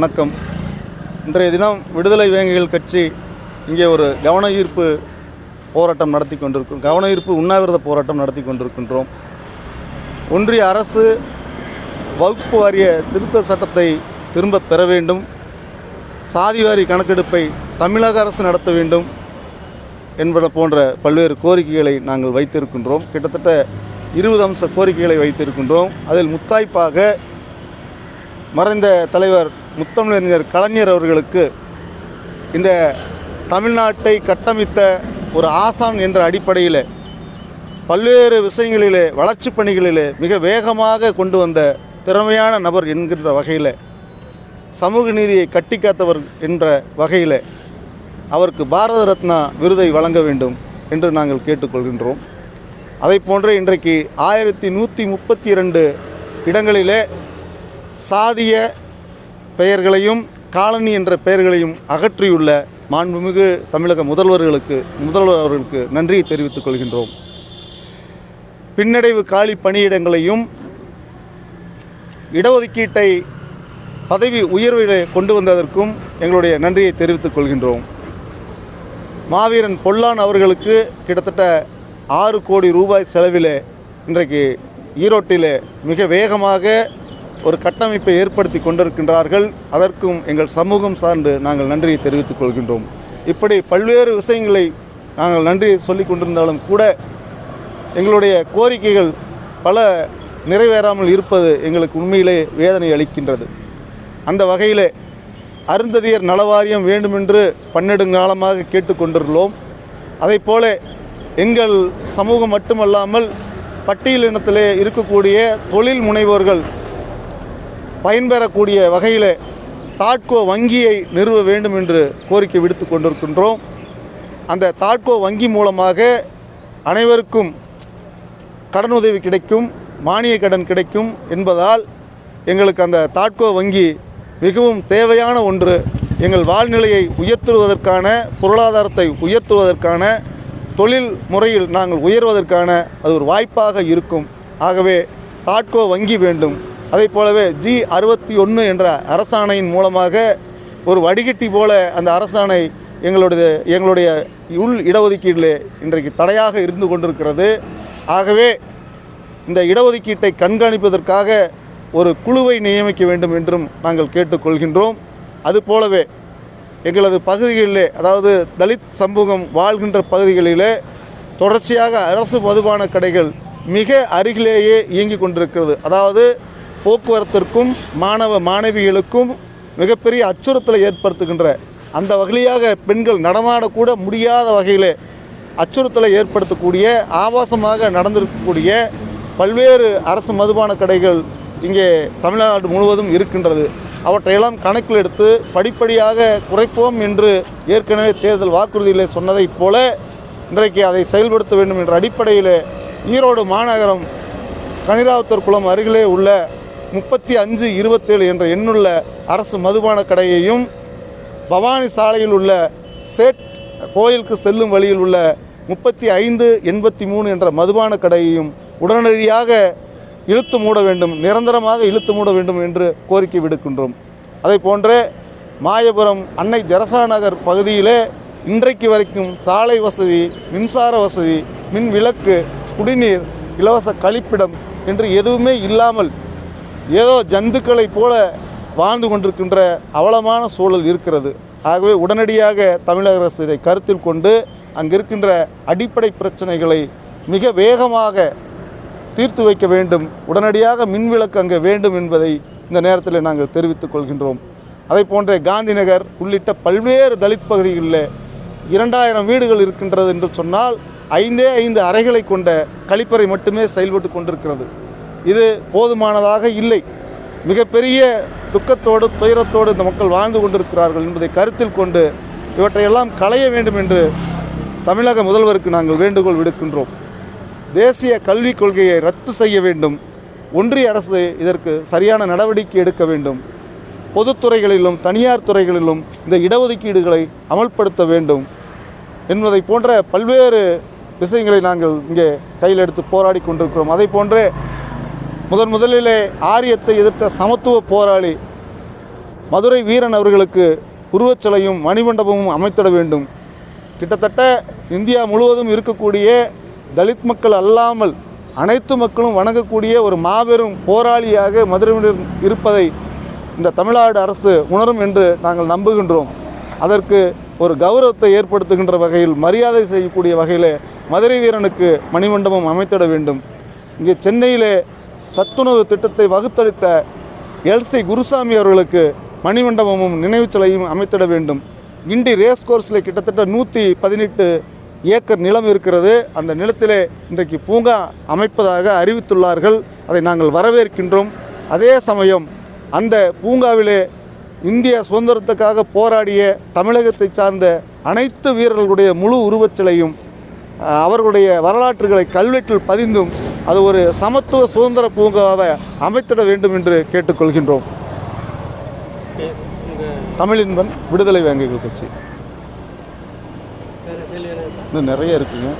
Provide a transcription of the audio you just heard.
வணக்கம். இன்றைய தினம் விடுதலை வேங்கைகள் கட்சி இங்கே ஒரு கவன ஈர்ப்பு போராட்டம் நடத்தி கொண்டிருக்கிறோம் கவன ஈர்ப்பு உண்ணாவிரத போராட்டம் நடத்தி கொண்டிருக்கின்றோம். ஒன்றிய அரசு வகுப்பு வாரிய திருத்த சட்டத்தை திரும்ப பெற வேண்டும். சாதிவாரி கணக்கெடுப்பை தமிழக அரசு நடத்த வேண்டும் என்பன போன்ற பல்வேறு கோரிக்கைகளை நாங்கள் வைத்திருக்கின்றோம். கிட்டத்தட்ட இருபது அம்ச கோரிக்கைகளை வைத்திருக்கின்றோம். அதில் முத்தாய்ப்பாக மறைந்த தலைவர் முத்தமிழறிஞர் கலைஞர் அவர்களுக்கு இந்த தமிழ்நாட்டை கட்டமைத்த ஒரு ஆசான் என்ற அடிப்படையில் பல்வேறு விஷயங்களிலே வளர்ச்சிப் பணிகளிலே மிக வேகமாக கொண்டு வந்த திறமையான நபர் என்கின்ற வகையில் சமூக நீதியை கட்டிக்காத்தவர் என்ற வகையில் அவருக்கு பாரத ரத்னா விருதை வழங்க வேண்டும் என்று நாங்கள் கேட்டுக்கொள்கின்றோம். அதை போன்றே இன்றைக்கு ஆயிரத்தி நூற்றி முப்பத்தி இரண்டு இடங்களிலே சாதிய பெயர்களையும் காலனி என்ற பெயர்களையும் அகற்றியுள்ள மாண்புமிகு தமிழக முதல்வர்களுக்கு முதல்வர் அவர்களுக்கு நன்றியை தெரிவித்துக் கொள்கின்றோம். பின்னடைவு காலி பணியிடங்களையும் இடஒதுக்கீட்டை பதவி உயர்விலே கொண்டு வந்ததற்கும் எங்களுடைய நன்றியை தெரிவித்துக் கொள்கின்றோம். மாவீரன் பொல்லான் அவர்களுக்கு கிட்டத்தட்ட ஆறு கோடி ரூபாய் செலவிலே இன்றைக்கு ஈரோட்டிலே மிக வேகமாக ஒரு கட்டமைப்பை ஏற்படுத்தி கொண்டிருக்கின்றார்கள். அதற்கும் எங்கள் சமூகம் சார்ந்து நாங்கள் நன்றியை தெரிவித்துக் கொள்கின்றோம். இப்படி பல்வேறு விஷயங்களை நாங்கள் நன்றி சொல்லி கொண்டிருந்தாலும் கூட எங்களுடைய கோரிக்கைகள் பல நிறைவேறாமல் இருப்பது எங்களுக்கு உண்மையிலே வேதனை அளிக்கின்றது. அந்த வகையிலே அருந்ததியர் நலவாரியம் வேண்டுமென்று பன்னெடுங்காலமாக கேட்டுக்கொண்டுள்ளோம். அதைப்போல எங்கள் சமூகம் மட்டுமல்லாமல் பட்டியலினத்திலே இருக்கக்கூடிய தொழில் முனைவோர்கள் பயன்பெறக்கூடிய வகையில் தாட்கோ வங்கியை நிறுவ வேண்டும் என்று கோரிக்கை விடுத்து கொண்டிருக்கின்றோம். அந்த தாட்கோ வங்கி மூலமாக அனைவருக்கும் கடனுதவி கிடைக்கும் மானிய கடன் கிடைக்கும் என்பதால் எங்களுக்கு அந்த தாட்கோ வங்கி மிகவும் தேவையான ஒன்று. எங்கள் வாழ்நிலையை உயர்த்துவதற்கான பொருளாதாரத்தை உயர்த்துவதற்கான தொழில் முறையில் நாங்கள் உயர்வதற்கான அது ஒரு வாய்ப்பாக இருக்கும். ஆகவே தாட்கோ வங்கி வேண்டும். அதை போலவே ஜி அறுபத்தி ஒன்று என்ற அரசாணையின் மூலமாக ஒரு வடிகட்டி போல அந்த அரசாணை எங்களுடைய எங்களுடைய உள் இடஒதுக்கீட்டிலே இன்றைக்கு தடையாக இருந்து கொண்டிருக்கிறது. ஆகவே இந்த இடஒதுக்கீட்டை கண்காணிப்பதற்காக ஒரு குழுவை நியமிக்க வேண்டும் என்றும் நாங்கள் கேட்டுக்கொள்கின்றோம். அதுபோலவே எங்களது பகுதிகளிலே அதாவது தலித் சமூகம் வாழ்கின்ற பகுதிகளிலே தொடர்ச்சியாக அரசு மதுபான கடைகள் மிக அருகிலேயே இயங்கிக் கொண்டிருக்கிறது. அதாவது போக்குவரத்திற்கும் மாணவ மாணவிகளுக்கும் மிகப்பெரிய அச்சுறுத்தலை ஏற்படுத்துகின்ற அந்த வகையாக பெண்கள் நடமாடக்கூட முடியாத வகையில் அச்சுறுத்தலை ஏற்படுத்தக்கூடிய ஆபாசமாக நடந்திருக்கக்கூடிய பல்வேறு அரசு மதுபான கடைகள் இங்கே தமிழ்நாடு முழுவதும் இருக்கின்றது. அவற்றையெல்லாம் கணக்கில் எடுத்து படிப்படியாக குறைப்போம் என்று ஏற்கனவே தேர்தல் வாக்குறுதியில் சொன்னதைப் போல இன்றைக்கு அதை செயல்படுத்த வேண்டும் என்ற அடிப்படையில் ஈரோடு மாநகரம் கனிராவுத்தர் குளம் அருகிலே உள்ள முப்பத்தி அஞ்சு இருபத்தேழு என்ற எண்ணுள்ள அரசு மதுபான கடையையும் பவானி சாலையில் உள்ள சேட் கோயிலுக்கு செல்லும் வழியில் உள்ள முப்பத்தி ஐந்து எண்பத்தி மூணு என்ற மதுபான கடையையும் உடனடியாக இழுத்து மூட வேண்டும் நிரந்தரமாக இழுத்து மூட வேண்டும் என்று கோரிக்கை விடுக்கின்றோம். அதை போன்றே மாயபுரம் அன்னை தெரசா நகர் பகுதியிலே இன்றைக்கு வரைக்கும் சாலை வசதி மின்சார வசதி மின் விளக்கு குடிநீர் இலவச கழிப்பிடம் என்று எதுவுமே இல்லாமல் ஏதோ ஜந்துக்களைப் போல வாழ்ந்து கொண்டிருக்கின்ற அவலமான சூழல் இருக்கிறது. ஆகவே உடனடியாக தமிழக அரசு இதை கருத்தில் கொண்டு அங்கிருக்கின்ற அடிப்படை பிரச்சனைகளை மிக வேகமாக தீர்த்து வைக்க வேண்டும். உடனடியாக மின்விளக்கு அங்கே வேண்டும் என்பதை இந்த நேரத்தில் நாங்கள் தெரிவித்துக் கொள்கின்றோம். அதை போன்ற காந்தி நகர் உள்ளிட்ட பல்வேறு தலித் பகுதிகளில் இரண்டாயிரம் வீடுகள் இருக்கின்றது என்று சொன்னால் ஐந்தே ஐந்து அறைகளை கொண்ட கழிப்பறை மட்டுமே செயல்பட்டு கொண்டிருக்கிறது. இது போதுமானதாக இல்லை. மிகப்பெரிய துக்கத்தோடு துயரத்தோடு இந்த மக்கள் வாழ்ந்து கொண்டிருக்கிறார்கள் என்பதை கருத்தில் கொண்டு இவற்றையெல்லாம் களைய வேண்டும் என்று தமிழக முதல்வருக்கு நாங்கள் வேண்டுகோள் விடுக்கின்றோம். தேசிய கல்விக் கொள்கையை ரத்து செய்ய வேண்டும். ஒன்றிய அரசு இதற்கு சரியான நடவடிக்கை எடுக்க வேண்டும். பொதுத்துறைகளிலும் தனியார் துறைகளிலும் இந்த இடஒதுக்கீடுகளை அமல்படுத்த வேண்டும் என்பதை போன்ற பல்வேறு விஷயங்களை நாங்கள் இங்கே கையில் எடுத்து போராடி கொண்டிருக்கிறோம். அதை போன்றே முதன் முதலிலே ஆரியத்தை எதிர்த்த சமத்துவ போராளி மதுரை வீரன் அவர்களுக்கு உருவச்சிலையும் மணிமண்டபமும் அமைத்திட வேண்டும். கிட்டத்தட்ட இந்தியா முழுவதும் இருக்கக்கூடிய தலித் மக்கள் அல்லாமல் அனைத்து மக்களும் வணங்கக்கூடிய ஒரு மாபெரும் போராளியாக மதுரையில் இருப்பதை இந்த தமிழ்நாடு அரசு உணரும் என்று நாங்கள் நம்புகின்றோம். அதற்கு ஒரு கௌரவத்தை ஏற்படுத்துகின்ற வகையில் மரியாதை செய்யக்கூடிய வகையில் மதுரை வீரனுக்கு மணிமண்டபம் அமைத்திட வேண்டும். இங்கே சென்னையிலே சத்துணவு திட்டத்தை வகுத்தளித்த எல்சி குருசாமி அவர்களுக்கு மணிமண்டபமும் நினைவுச்சலையும் அமைத்திட வேண்டும். கிண்டி ரேஸ் கோர்ஸில் கிட்டத்தட்ட நூற்றி பதினெட்டு ஏக்கர் நிலம் இருக்கிறது. அந்த நிலத்திலே இன்றைக்கு பூங்கா அமைப்பதாக அறிவித்துள்ளார்கள். அதை நாங்கள் வரவேற்கின்றோம். அதே சமயம் அந்த பூங்காவிலே இந்திய சுதந்திரத்துக்காக போராடிய தமிழகத்தை சார்ந்த அனைத்து வீரர்களுடைய முழு உருவச்சிலையும் அவர்களுடைய வரலாற்றுகளை கல்வெட்டில் பதிந்தும் அது ஒரு சமத்துவ சுதந்திர பூங்காவை அமைத்திட வேண்டும் என்று கேட்டுக்கொள்கின்றோம். தமிழின்பன் விடுதலை வேங்கைகள் கட்சி? இன்னும் நிறைய இருக்குங்க.